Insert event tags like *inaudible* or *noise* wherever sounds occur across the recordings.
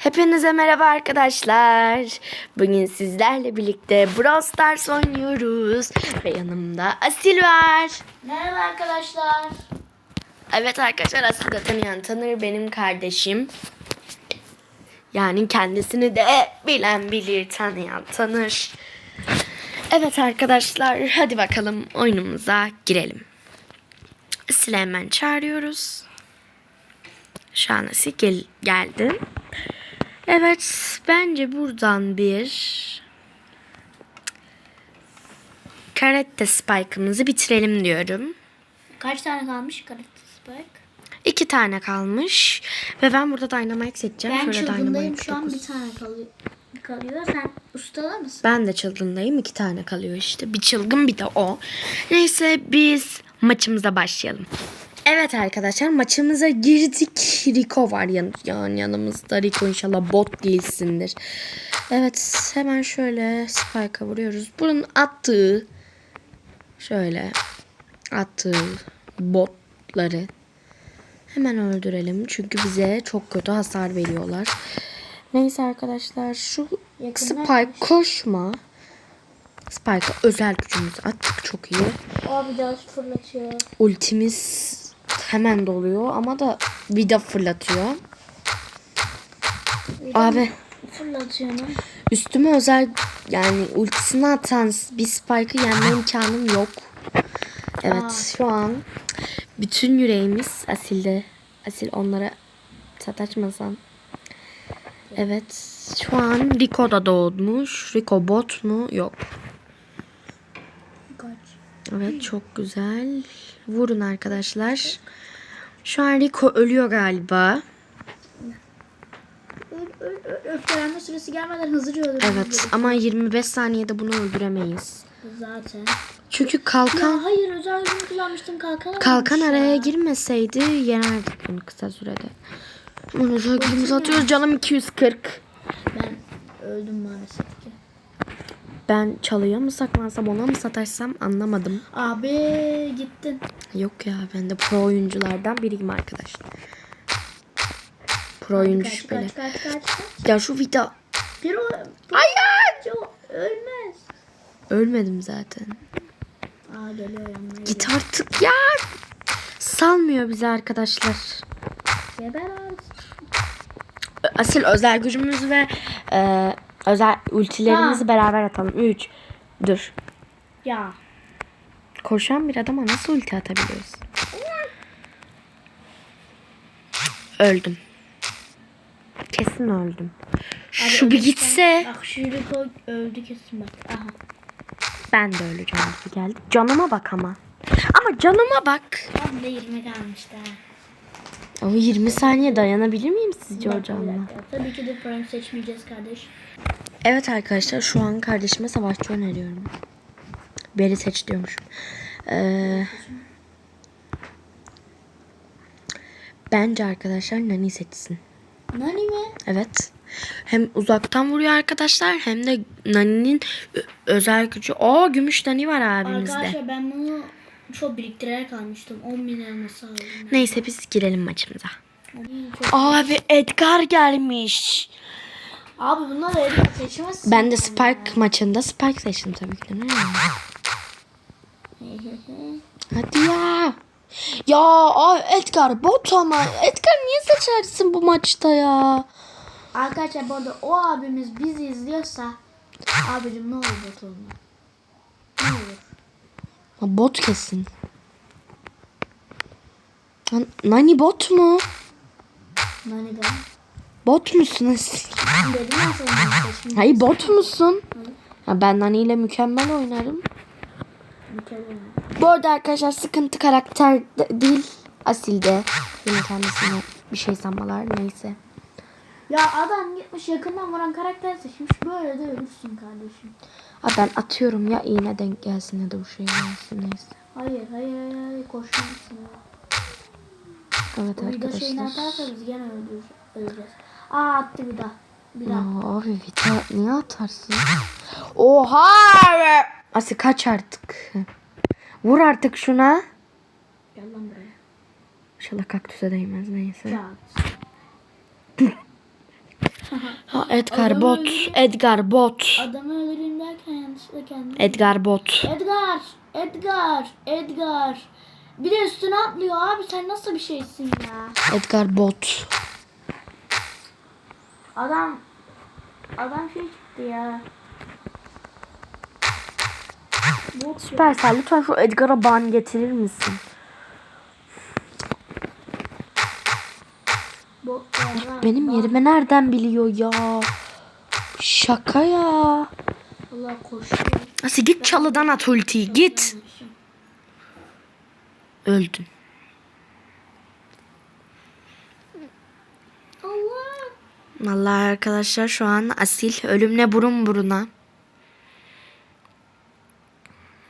Hepinize merhaba arkadaşlar. Bugün sizlerle birlikte Brawl Stars oynuyoruz. Ve yanımda Asil var. Merhaba arkadaşlar. Evet arkadaşlar Asil de tanıyan tanır benim kardeşim. Yani kendisini de bilen bilir tanıyan tanır. Evet arkadaşlar hadi bakalım oyunumuza girelim. Asil'i hemen çağırıyoruz. Şu an Asil gel geldi. Evet bence buradan bir karate spike'ımızı bitirelim diyorum. Kaç tane kalmış Karate Spike? İki tane kalmış. Ve ben burada Dynamite seçeceğim. Ben Şöyle çılgındayım Dynamite şu an bir tane kalıyor. kalıyor. Sen ustalar mısın? Ben de çılgındayım. iki tane kalıyor işte. Bir çılgın bir de o. Neyse biz maçımıza başlayalım. Evet arkadaşlar maçımıza girdik. Rico var yan, yan yanımızda. Rico inşallah bot değilsindir. Evet hemen şöyle spike'a vuruyoruz. Bunun attığı şöyle attığı botları hemen öldürelim. Çünkü bize çok kötü hasar veriyorlar. Neyse arkadaşlar şu Yakından Spike koşma. Spike'a özel gücümüzü attık çok iyi. Abi daha fırlatıyor. Ultimiz hemen doluyor ama da vida fırlatıyor. Abi Fırlatıyor mu? üstüme özel yani ultisini atan bir Spike'ı yenme imkanım yok. Evet Aa. şu an bütün yüreğimiz Asil'de. Asil onlara sataşmasan. Evet şu an Rico da doğmuş. Rico bot mu? Yok. Evet çok güzel. Vurun arkadaşlar. Şu an Rico ölüyor galiba. Öl, öl, öl. Öfkelenme süresi gelmeden hızlıca öldürmemiz Evet gerekiyor. ama 25 saniyede bunu öldüremeyiz. Zaten. Çünkü kalkan Ya hayır özel gücümü kullanmıştım kalkan kalkan araya ya. girmeseydi yenerdik bunu kısa sürede. Bunu özel gücümüzü atıyoruz. Canım 240. Ben öldüm maalesef. Ben çalıya mı saklansam ona mı sataşsam anlamadım. Abi gittin. Yok ya ben de pro oyunculardan biriyim arkadaşlar. Pro oyuncu Kaç şüpheli. kaç kaç kaç. kaç. Ya şu vida Bir o. Hayır. Ölmez. ölmedim zaten. Aa geliyor yanına. Git artık ya. Salmıyor bizi arkadaşlar. Geber abi. Asil özel gücümüz ve e, özel ultilerimizi Ya. beraber atalım. 3 Dur. Ya. Koşan bir adama nasıl ulti atabiliyoruz? Öldüm. Kesin öldüm. Şu bir ölürsen- gitse Bak şu Rico öldü kesin bak. Aha. ben de öleceğim gibi geldi. Canıma bak ama. Ama canıma bak. Tam da 20 kalmıştı ha. O 20 saniye dayanabilir miyim sizce Bak, bir hocam? dakika. Tabii ki de Prime seçmeyeceğiz kardeş. Evet arkadaşlar şu an kardeşime savaşçı öneriyorum. Beri seç diyormuşum. Ee, bence arkadaşlar Nani seçsin. Nani mi? Evet. Hem uzaktan vuruyor arkadaşlar hem de Nani'nin özel gücü. Aa gümüş Nani var abimizde. Arkadaşlar ben bunu çok biriktirerek almıştım. 10 bin elması aldım. Neyse biz girelim maçımıza. Abi Edgar gelmiş. Abi bunlar da evde seçemezsin. Ben de Spike maçında Spike seçtim tabii ki. de. Ne? *laughs* Hadi ya. Ya Edgar bot ama. Edgar niye seçersin bu maçta ya? Arkadaşlar bu arada o abimiz bizi izliyorsa abicim ne olur bot olma. Ha, Bot kesin. Lan, Nani bot mu? Nani de. Bot musun? *laughs* Dedim ben sana. Hayır bot musun? Ya ben Nani ile mükemmel oynarım. Mükemmel. Bu arada arkadaşlar sıkıntı karakter de- değil. Asil'de. Yine kendisine bir şey sanmalar neyse. Ya adam gitmiş yakından vuran karakter seçmiş. Böyle de ölürsün kardeşim. Abi ben atıyorum ya iğne denk gelsin ya da bu şey gelsin neyse. Hayır hayır hayır, hayır koşmalısın. Evet Bu vida şeyini arkadaşlar. atarsa biz gene öleceğiz. Aa attı. Bir daha. Ya abi Vita niye atarsın? Oha! Asi kaç artık. Vur artık şuna. Gel lan buraya. İnşallah kaktüse değmez neyse. Ha, Edgar Adamı Bot. Edgar Bot. Adamı kendimi... Edgar Bot. Edgar! Edgar! Edgar! Bir de üstüne atlıyor abi sen nasıl bir şeysin ya? Edgar Bot. Adam... Adam şey çıktı ya. Bot. Süpersel lütfen şu Edgar'a ban getirir misin? Bot ya. Benim yerimi nereden biliyor ya? Şaka ya. Allah koşuyor. Nasıl git çalıdan at ultiyi git. Öldün. Allah. Vallahi arkadaşlar şu an Asil ölümle burun buruna.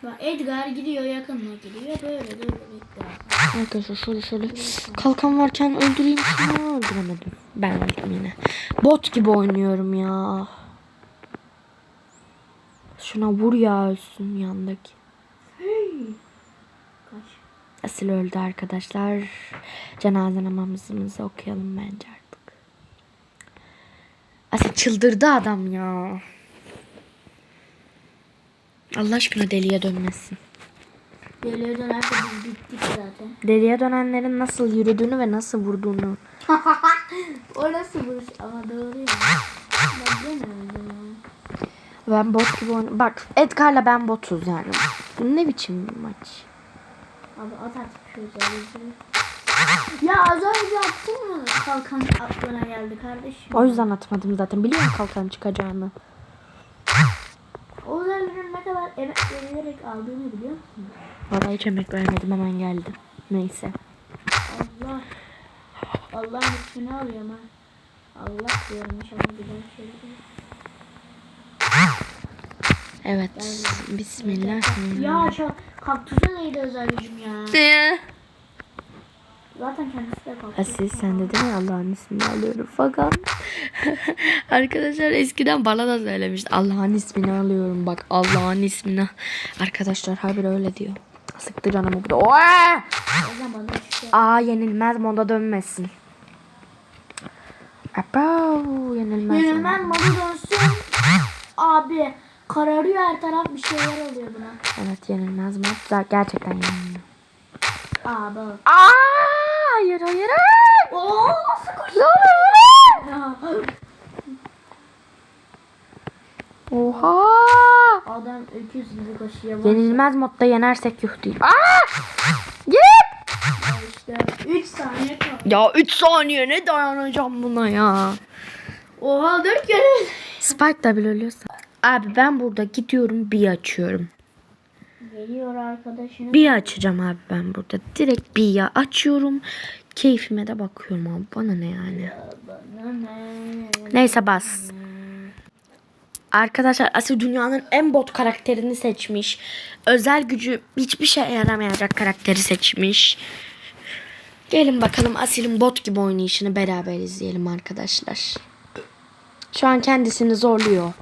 Bak Edgar gidiyor yakınına gidiyor böyle böyle. Arkadaşlar şöyle şöyle kalkan varken öldüreyim şunu öldüremedim. Ben öldüm yine. Bot gibi oynuyorum ya. Şuna vur ya ölsün yandaki. Kaç. Asil öldü arkadaşlar. Cenaze namazımızı okuyalım bence artık. Asil çıldırdı adam ya. Allah aşkına deliye dönmesin. Deliye dönerse biz bittik zaten. Deliye dönenlerin nasıl yürüdüğünü ve nasıl vurduğunu. *laughs* o nasıl vuruş ama doğru ya. Ben. Ben bot gibi oynuyorum. Bak Edgar'la ben botuz yani. Bu ne biçim bir maç? Abi at artık şu. Ya az önce attın mı? Kalkan aklına geldi kardeşim. O yüzden atmadım zaten. Biliyorum kalkan çıkacağını. O özelliğin ne kadar emek verilerek aldığını biliyor musun? Vallahi hiç emek vermedim hemen geldim. Neyse. Allah. Allah'ın ismini alıyorum ha. Allah diyorum inşallah güzel şey Evet. Bismillah. Ya şu kaktüse neydi özel gücüm ya. Ne? Zaten kendisi de kaktüs. Asil sen de değil mi Allah'ın ismini alıyorum fakat. *laughs* Arkadaşlar eskiden bana da söylemişti. Allah'ın ismini alıyorum bak Allah'ın ismini. Arkadaşlar haber öyle diyor. Sıktı canımı bu da. Aa yenilmez moda dönmesin. Apav yenilmez. Yenilmem modu dönsün. Abi kararıyor her taraf bir şeyler oluyor buna. Evet yenilmez. Zaten Gerçekten yenilmiyor. Aa bak. Aa hayır hayır. hayır. Oo nasıl Ne oluyor? Oha. Adam öküz gibi koşuyor. Yenilmez modda yenersek yuh değil. Aa! Git! İşte 3 saniye kaldı. Ya 3 saniye ne dayanacağım buna ya. Oha 4 kere. Spike da bile ölüyorsa. Abi ben burada gidiyorum bir açıyorum. Geliyor arkadaşım. Bir açacağım abi ben burada. Direkt bir ya açıyorum. Keyfime de bakıyorum abi. Bana ne yani. Bana ne? Neyse bas. Arkadaşlar Asil dünyanın en bot karakterini seçmiş. Özel gücü hiçbir şey yaramayacak karakteri seçmiş. Gelin bakalım Asil'in bot gibi oynayışını beraber izleyelim arkadaşlar. Şu an kendisini zorluyor.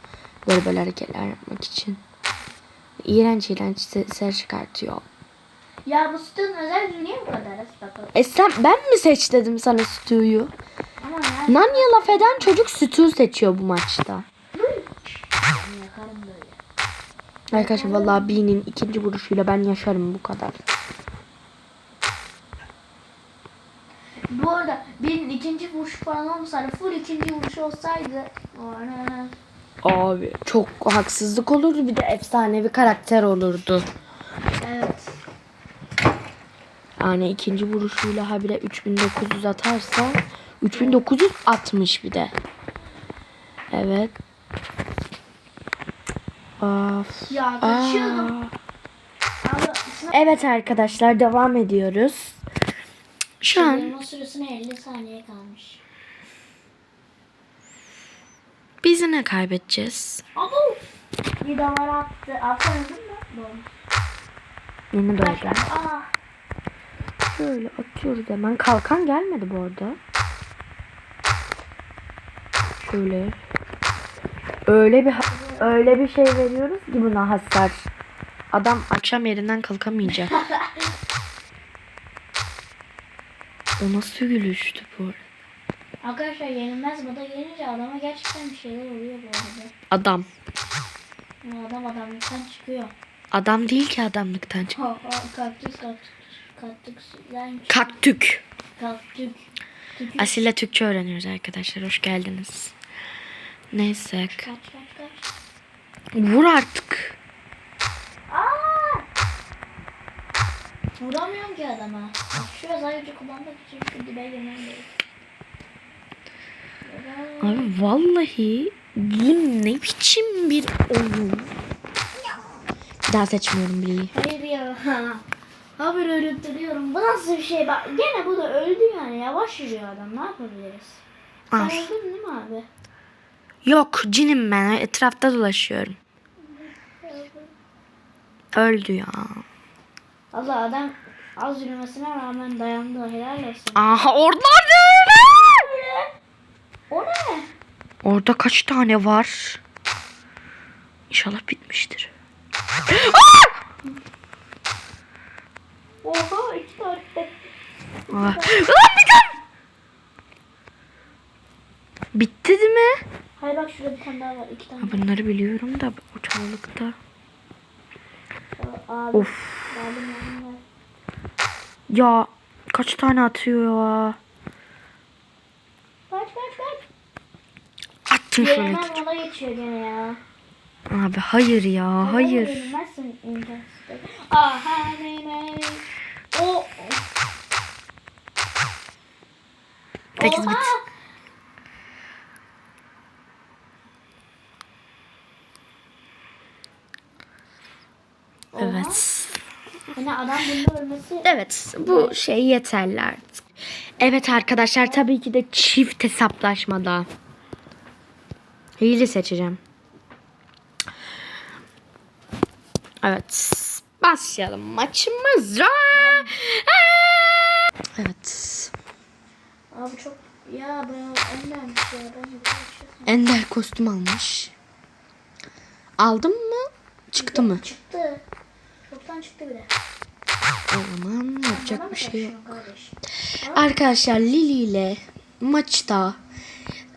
Böyle böyle hareketler yapmak için. İğrenç iğrenç sesler çıkartıyor. Ya bu sütun özel niye bu kadar bakalım? E sen ben mi seç dedim sana ya Nanya laf eden çocuk Stu seçiyor bu maçta. Arkadaşlar vallahi B'nin ikinci vuruşuyla ben yaşarım bu kadar. Bu arada benim ikinci vuruş falan olmasaydı full ikinci vuruş olsaydı. Abi çok haksızlık olurdu bir de efsanevi karakter olurdu. Evet. Yani ikinci vuruşuyla habire 3900 atarsa 3960 bir de. Evet. Of. Ya kaçıyordum. Evet arkadaşlar devam ediyoruz. Şu an süresine 50 saniye kalmış. Biz ne kaybedeceğiz? Abo. Bir damar attı. Aferin mi? Doğru. Yeni doğdu. Aa. Şöyle atıyoruz hemen. Kalkan gelmedi bu arada. Şöyle. Öyle bir öyle bir şey veriyoruz ki buna hasar. Adam akşam yerinden kalkamayacak. *laughs* o nasıl gülüştü bu arada? Arkadaşlar yenilmez moda gelince adama gerçekten bir şeyler oluyor bu arada. Adam. Yani adam adamlıktan çıkıyor. Adam değil ki adamlıktan çık. Ha, ha, kaktüs kaktüs. Kaktüs. Lan Kaktük. Asile Türkçe öğreniyoruz arkadaşlar. Hoş geldiniz. Neyse. Kaç kaç kaç. Vur artık. Aa! Vuramıyorum ki adama. Şuraya zayıfça kullanmak için şu dibe girmem gerek. Abi vallahi bu ne biçim bir oyun. Bir daha seçmiyorum Billy'yi. Hayır ya. *laughs* Haber ölüp duruyorum. Bu nasıl bir şey? Bak gene bu da öldü yani. Yavaş yürüyor adam. Ne yapabiliriz? Sen öldün değil mi abi? Yok cinim ben etrafta dolaşıyorum. Öldü ya. Allah adam az yürümesine rağmen dayandı. Helal olsun. Aha orada O ne? Orada kaç tane var? İnşallah bitmiştir. Oha iki tane. Lan bir tane. Bitti değil mi? Hayır bak şurada bir tane daha var. iki tane. Ha, bunları biliyorum da o çalılıkta. Abi. Of. Ya kaç tane atıyor ya? Kaç kaç kaç. Attım şöyle. Ya. Abi hayır ya hayır. Oha! bit. Evet. Yani adam bunda ölmesi Evet bu şey yeterli artık. Evet arkadaşlar tabii ki de çift hesaplaşmada. Hile seçeceğim. Evet. Başlayalım maçımıza. Evet. Abi çok ya ben önlenmiş ya ben şey Ender kostüm almış. Aldın mı? Çıktı mı? Çıktı. Çoktan çıktı bile. O zaman yapacak bir şey yok. Arkadaşlar Lili ile maçta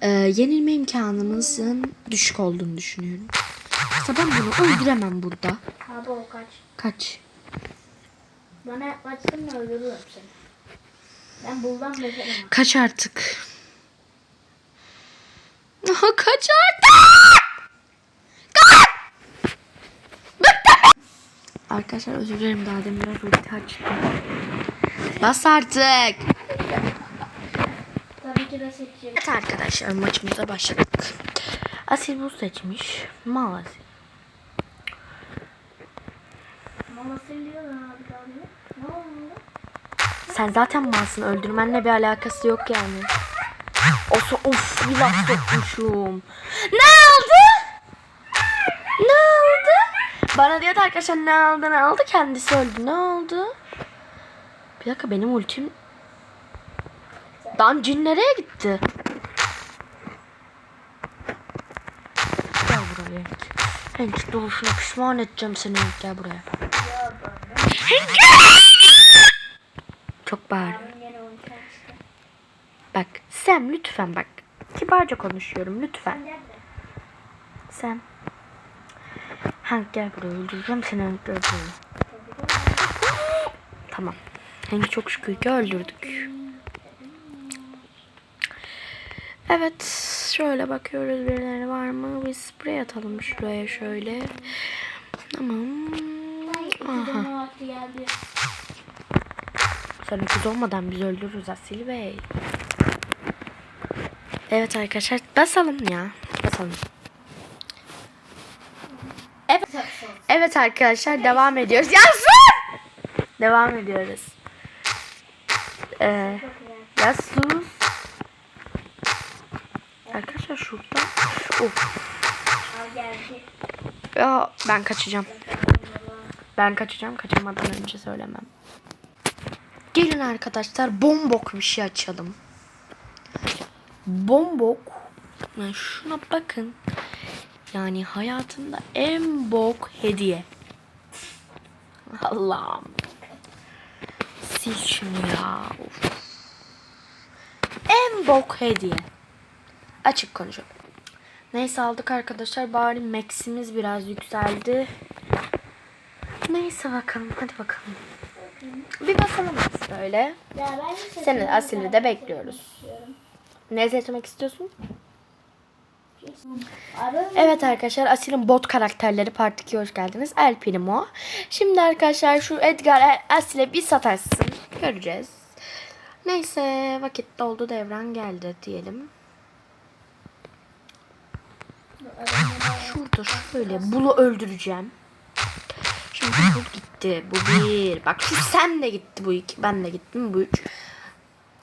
e, yenilme imkanımızın düşük olduğunu düşünüyorum. Aslında ben bunu öldüremem burada. Abi o kaç. Kaç? Bana yaklaşsın mı öldürürüm seni. Ben buldan beterim. Kaç artık? Aha, kaç artık? Kaç! Bıktım. Arkadaşlar özür dilerim daha demin biraz ulti açtım. Bas artık. Tabii ki de seçeceğim. Evet arkadaşlar maçımıza başladık. Asil bu seçmiş. Mal Asil. Abi. Oldu? Sen zaten malsın. Öldürmenle bir alakası yok yani. Of, of bir laf sokmuşum. Ne aldı? Ne aldı? Bana diyordu arkadaşlar ne aldı ne aldı kendisi öldü. Ne oldu? Bir dakika benim ultim Lan cin nereye gitti? Gel buraya. Henk doğuşuna pişman edeceğim seni Henk gel buraya. Çok bağır. Bak Sam lütfen bak. Kibarca konuşuyorum lütfen. Sam. Hank gel buraya öldüreceğim seni Hank öldüreceğim. Tamam. Hank'i çok şükür ki öldürdük. Evet. Şöyle bakıyoruz birileri var mı? Bir sprey atalım şuraya şöyle. Tamam. Aha. Sen öküz olmadan biz öldürürüz Asil Bey. Evet arkadaşlar basalım ya. Basalım. Evet. Arkadaşlar devam ediyoruz. Ya sus! Devam ediyoruz. Ee, ya sus. Arkadaşlar şurada. Of. Geldi. Ya ben kaçacağım. Ben kaçacağım. Kaçırmadan önce söylemem. Gelin arkadaşlar bombok bir şey açalım. Bombok. Yani şuna bakın. Yani hayatımda en bok hediye. Allah'ım. Sil şunu ya. Of. En. Bok hediye. Açık konuşalım. Neyse aldık arkadaşlar. Bari Max'imiz biraz yükseldi. Neyse bakalım. Hadi bakalım. Bir basalım böyle. Seni. Asil'i de bekliyoruz. Ne seçmek istiyorsun? Evet arkadaşlar Asil'in bot karakterleri part 2'ye hoş geldiniz. El Primo. Şimdi arkadaşlar şu Edgar Asil'e bir sataşsın. Göreceğiz. Neyse vakit doldu devran geldi diyelim. Şurada şöyle Bul'u öldüreceğim. Şimdi Bul gitti. Bu bir. Bak şu sen de gitti bu iki. Ben de gittim bu üç.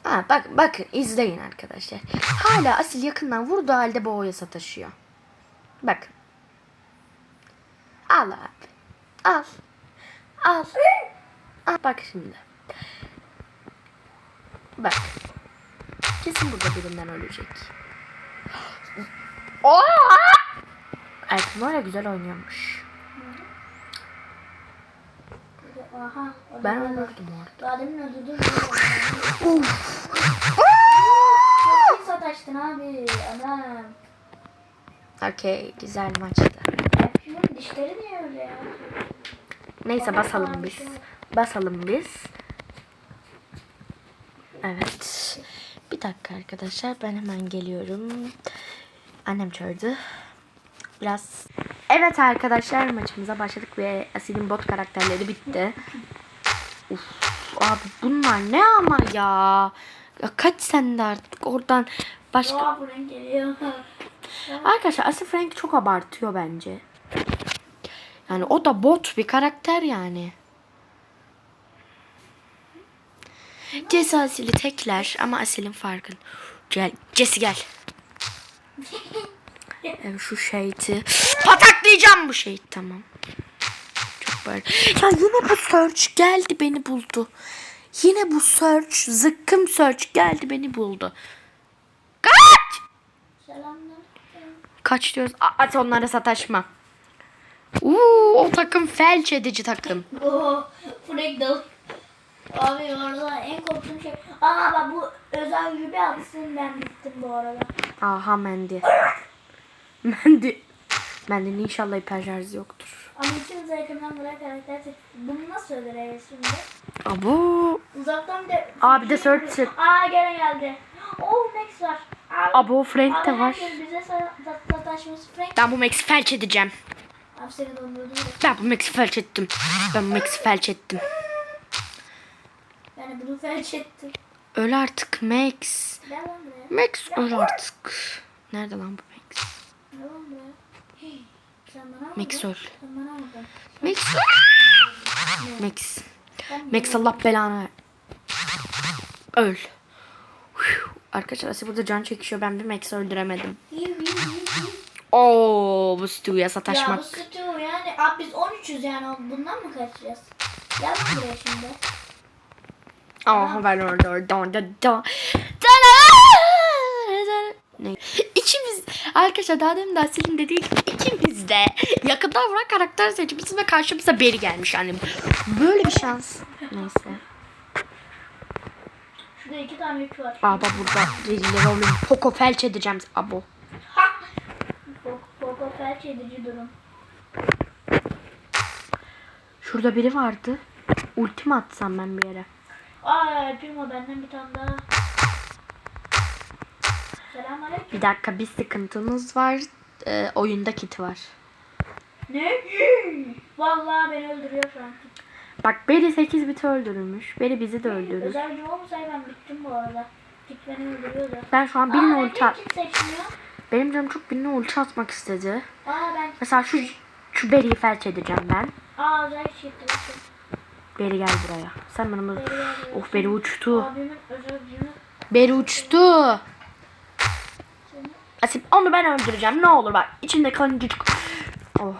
Ha, bak bakın izleyin arkadaşlar. Hala Asil yakından vurduğu halde boğaya sataşıyor. Bak. Al abi. Al. Al. Al bak şimdi. Bak. Kesin burada birinden ölecek. Oha! Erkin var ya güzel oynuyormuş. Aha. Ben öldürdüm orada. Daha demin öldürdüm. Çok iyi sataştın abi. Anam. Okey güzel maçtı. Ya Şunun dişleri niye öyle ya? Neyse basalım biz. Basalım biz. Evet. Bir dakika arkadaşlar ben hemen geliyorum. Annem çağırdı. Biraz. Evet arkadaşlar maçımıza başladık ve Asil'in bot karakterleri bitti. Uf, abi bunlar ne ama ya. Ya kaç sende artık oradan başka. *laughs* Arkadaşlar Asil Frank çok abartıyor bence. Yani o da bot bir karakter yani. Jesse Asil'i tekler ama Asil'in farkın. Gel Jesse gel. *laughs* Evet, şu şeyti. Pataklayacağım bu şeyi tamam. Çok böyle. Ya yine bu search geldi beni buldu. Yine bu search zıkkım search geldi beni buldu. Kaç! Selamlar. Kaç diyoruz? At onlara sataşma. Uuu o takım felç edici takım. Oo, Fraggle. Abi orada en korktuğum şey. Aa bak bu özel gibi atsın ben bittim bu arada. Aha Mendi. Mendi. Mendi'nin inşallah hiper şarjı yoktur. De yakından buraya karakter. Bunu nasıl öldüreceğiz şimdi? Abo. Uzaktan bir de... Abi de search çık. Aa gene geldi. Oh Max var. Abi, Abo Frank abi de var. bize sa- sa- sataşması Frank. Ben bu Max'i felç edeceğim. Abi seni dondurdum. Ben bu Max'i felç ettim. Ben bu Max'i felç ettim. Yani bunu felç ettim. Öl artık Max. Max öl artık. Nerede lan bu Max? Gel lan buraya. Hey, Sen bana Max öl. Max. Max. Allah belanı. Öl. Arkadaşlar Asi burada can çekişiyor. Ben bir Max'i öldüremedim. Oo bu Stu'ya Ya sataşmak. bu sütü yani abi biz 13'üz yani bundan mı kaçacağız? Gel buraya şimdi. Aa ben orada orada orada da. Ne? İkimiz arkadaşlar daha demin de Asil'in dediği gibi ikimiz de yakından vuran karakter seçmişiz ve karşımıza beri gelmiş yani. Böyle bir şans. Neyse. Şurada iki tane yük var. Aba burada reziller olayım. Poco felç edeceğim. Abo. Koko felç edici durum. Şurada biri vardı. Ultimi atsam ben bir yere. Aa Primo benden bir tane daha. Bir dakika bir sıkıntımız var. Ee, oyunda kit var. Ne? Vallahi beni öldürüyor şu an. Bak Beri 8 bit öldürmüş. Beri bizi de öldürür. Özel gücüm olmasaydı ben bittim bu arada. Git beni öldürüyor da. Ben şu an birine ulti at. kit? Benim canım çok birine ulti atmak istedi. Aa ben. Mesela şu şu Beri'yi felç edeceğim ben. Aa özel çıktı. Beri gel buraya. Sen bana buraya. Oh Beri uçtu. Abimin gücünü. Beri uçtu. Asip onu ben öldüreceğim. Ne olur bak. İçinde kalıncık. Oh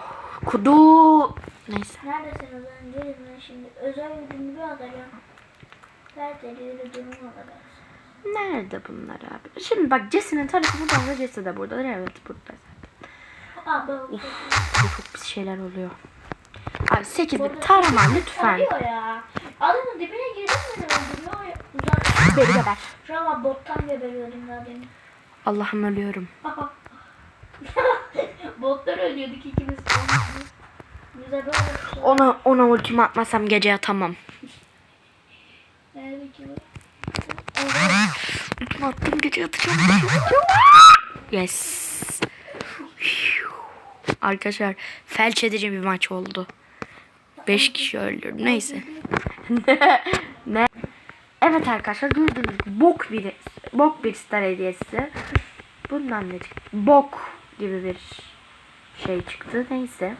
kudu. Neyse. Neredesin özel gücüm ben şimdi? Özel bir alacağım. Her deliyle durum alacağız. Nerede bunlar abi? Şimdi bak Jesse'nin tarafı burada ve Jesse de burada. Evet burada zaten. Burada çok pis şeyler oluyor. Abi 8 bit tarama lütfen. Tarıyor ya. Adamın dibine girdim mi. Beni geber. Şu an bottan geberiyordum daha demin. Allah'ım ölüyorum. *laughs* Botlar ölüyorduk ikimiz. Şey. Ona ona ultimi atmasam gece yatamam. Ultimi attım gece yatacağım. yes. Arkadaşlar felç edici bir maç oldu. 5 kişi öldürdüm. Neyse. *laughs* ne? Evet arkadaşlar gördünüz bok bir bok bir star hediyesi. Bundan ne çıktı? Bok gibi bir şey çıktı. Neyse.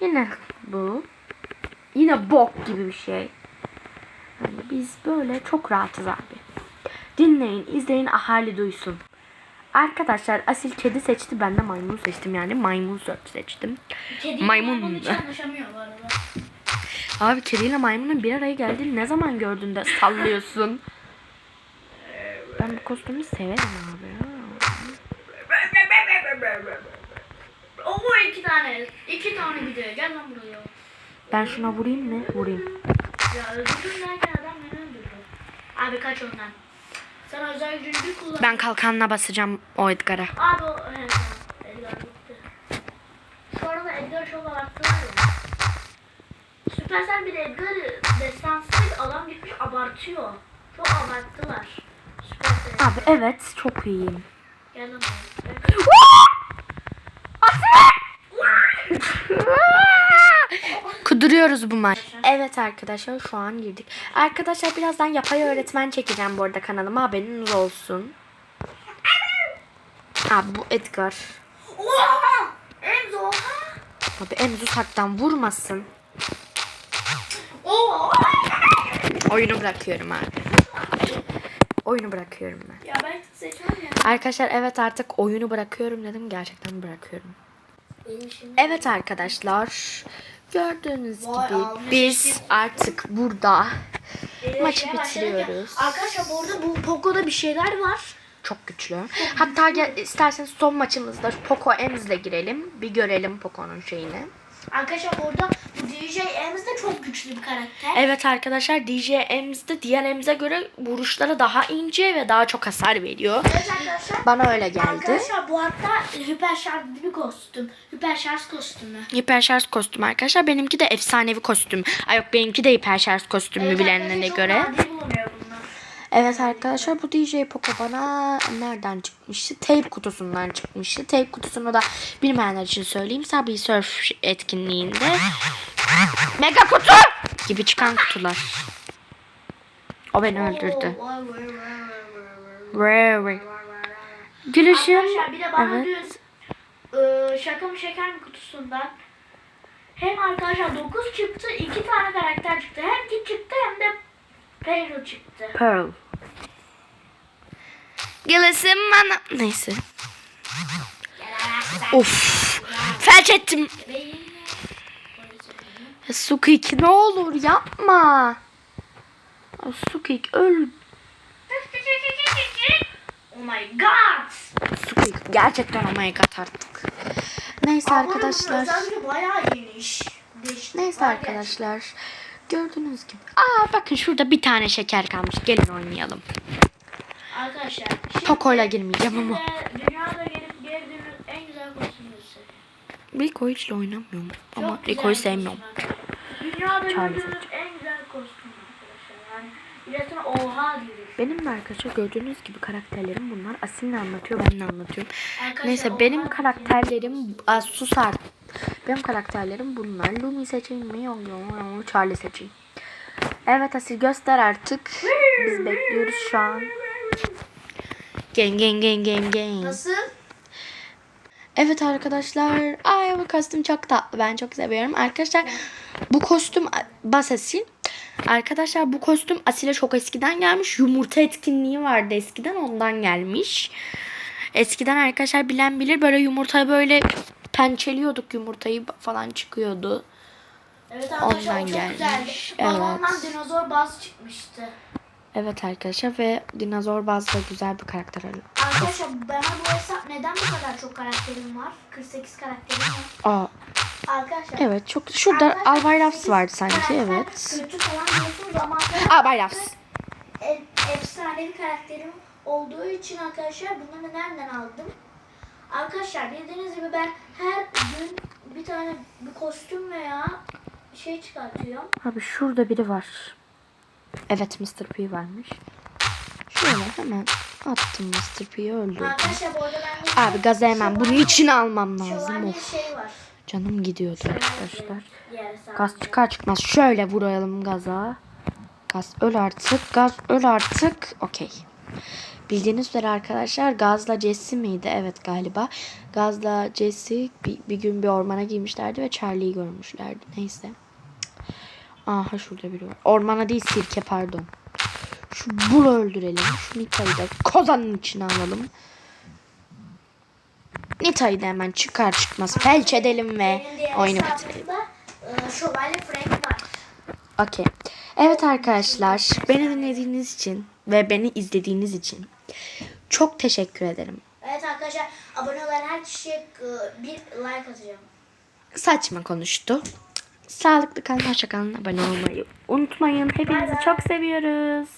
Yine bu. Yine bok gibi bir şey. Yani biz böyle çok rahatız abi. Dinleyin, izleyin, ahali duysun. Arkadaşlar asil kedi seçti. Ben de maymun seçtim yani. Maymun seçtim. Kedi Maymun. maymun hiç anlaşamıyor bu arada. Abi kediyle maymunun bir araya geldiğini ne zaman gördün de sallıyorsun? Ben bu kostümü severim abi. ya. Oo iki tane. iki tane gidiyor. Gel lan buraya. Ben şuna vurayım mı? Vurayım. Ya öldürdün derken adam beni öldürdü. Abi kaç ondan. Sen özel gücünü bir kullan. Ben kalkanına basacağım o Edgar'a. Abi o... He. Edgar gitti. Şu arada Edgar çok abarttılar ya. Süpersel bir Edgar'ı destansı adam gitmiş abartıyor. Çok abarttılar. Süpersel. Abi evet çok iyiyim. Gel lan buraya. Kuduruyoruz bu maç. Evet arkadaşlar şu an girdik. Arkadaşlar birazdan yapay öğretmen çekeceğim bu arada kanalıma haberiniz olsun. Abi bu Edgar. Oha! Enzo! Abi Emzu saktan vurmasın. Oyunu bırakıyorum abi. Oyunu bırakıyorum ben. Ya ben seçmem ya. Arkadaşlar evet artık oyunu bırakıyorum dedim. Gerçekten bırakıyorum. Evet arkadaşlar. Gördüğünüz Vay gibi almış biz artık burada Ee, maçı bitiriyoruz. Arkadaşlar bu arada bu Poco'da bir şeyler var. çok güçlü. Hatta gel, isterseniz son maçımızda Poco Ems'le girelim. Bir görelim Poco'nun şeyini. Arkadaşlar burada bu DJ Ems de çok güçlü bir karakter. Evet arkadaşlar DJ Ems de diğer Ems'e göre vuruşları daha ince ve daha çok hasar veriyor. Evet arkadaşlar. Bana öyle geldi. Arkadaşlar bu hatta hiper şarj bir kostüm. Hiper şarj kostümü. Hiperşarj kostüm arkadaşlar. Benimki de efsanevi kostüm. Ay yok benimki de hiperşarj kostümü Evet bilenlerine göre. Çok nadir bulunuyor. Evet arkadaşlar bu DJ Poco bana nereden çıkmıştı? Tape kutusundan çıkmıştı. Tape kutusunu da bilmeyenler için söyleyeyim. Sabi Surf etkinliğinde mega kutu gibi çıkan kutular. O beni öldürdü. Gülüşüm. Arkadaşlar bir de bana Evet. düz e, şaka mı şeker kutusundan hem arkadaşlar 9 çıktı 2 tane karakter çıktı. Hem Kit çıktı hem de Pedro çıktı. Pearl. Gülüşüm bana. Neyse. Of. Felç ettim. Sukik ne olur yapma. Ya Sukik öl. Oh my god. Sukik gerçekten oh my god artık. Neyse arkadaşlar. Özellikle bayağı geniş. Neyse arkadaşlar. Gördüğünüz gibi. Aa bakın şurada bir tane şeker kalmış. Gelin oynayalım. Arkadaşlar. şimdi Poco'yla girmeyeceğim ama. Dünyada gelip gördüğünüz en güzel. Rico hiç oynamıyorum. Ama Çok güzel Rico'yu sevmiyorum. Dünyada gördüğünüz en güzel kostüm arkadaşlar. Yani oha diyoruz. Benim de arkadaşlar gördüğünüz gibi karakterlerim bunlar. Asil anlatıyor ben ne anlatıyorum. Arkadaşlar, Neyse benim karakterlerim Aa, sus artık. Benim karakterlerim bunlar. Lumi seçeyim mi? Yok yok. Charlie seçeyim. Evet Asil göster artık. Biz bekliyoruz şu an. Gang gang gang gang gang. Nasıl? Evet arkadaşlar. Ay bu kostüm çok tatlı. Ben çok seviyorum. Arkadaşlar bu kostüm bas Asil. Arkadaşlar bu kostüm Asil'e çok eskiden gelmiş. Yumurta etkinliği vardı eskiden ondan gelmiş. Eskiden arkadaşlar bilen bilir böyle yumurtayı böyle pençeliyorduk yumurtayı falan çıkıyordu. Evet arkadaşlar Ondan o çok gelmiş. güzeldi. Evet. Babamdan dinozor baz çıkmıştı. Evet arkadaşlar ve dinozor bazlı güzel bir karakter. Arkadaşlar bana bu hesap neden bu kadar çok karakterim var? 48 karakterim var. Aa Arkadaşlar. evet çok şurada Albayraps 48 vardı sanki evet. Kötü falan diyorsunuz ama Albayraps. e- efsanevi karakterim olduğu için arkadaşlar bunları nereden aldım? Arkadaşlar bildiğiniz gibi ben her gün bir tane bir kostüm veya şey çıkartıyorum. Abi şurada biri var. Evet Mr. P varmış. Şöyle hemen attım Mr. P'yi öldürdüm. Arkadaşlar bu arada ben Abi gaza hemen bunun içine almam lazım. Of. şey var. Canım gidiyordu arkadaşlar. Diğer Gaz çıkar çıkmaz şöyle vuralım gaza. Gaz öl artık. Gaz öl artık. Okey. Bildiğiniz üzere arkadaşlar Gaz'la Jesse miydi? Evet galiba. Gaz'la Jesse bir, bir gün bir ormana girmişlerdi ve Charlie'yi görmüşlerdi. Neyse. Aha şurada biri var. Ormana değil sirke pardon. Şu bulu öldürelim. Şu Nita'yı da kozanın içine alalım. Nita'yı da hemen çıkar çıkmaz felç edelim ve oyunu bitirelim. e, Şövalye Frank var. Okey. Evet arkadaşlar beni dinlediğiniz için ve beni izlediğiniz için çok teşekkür ederim. Evet arkadaşlar abone olan her kişiye e, bir like atacağım. Saçma konuştu. Sağlıklı kalın, hoşça kalın, abone olmayı unutmayın. Hepinizi çok seviyoruz.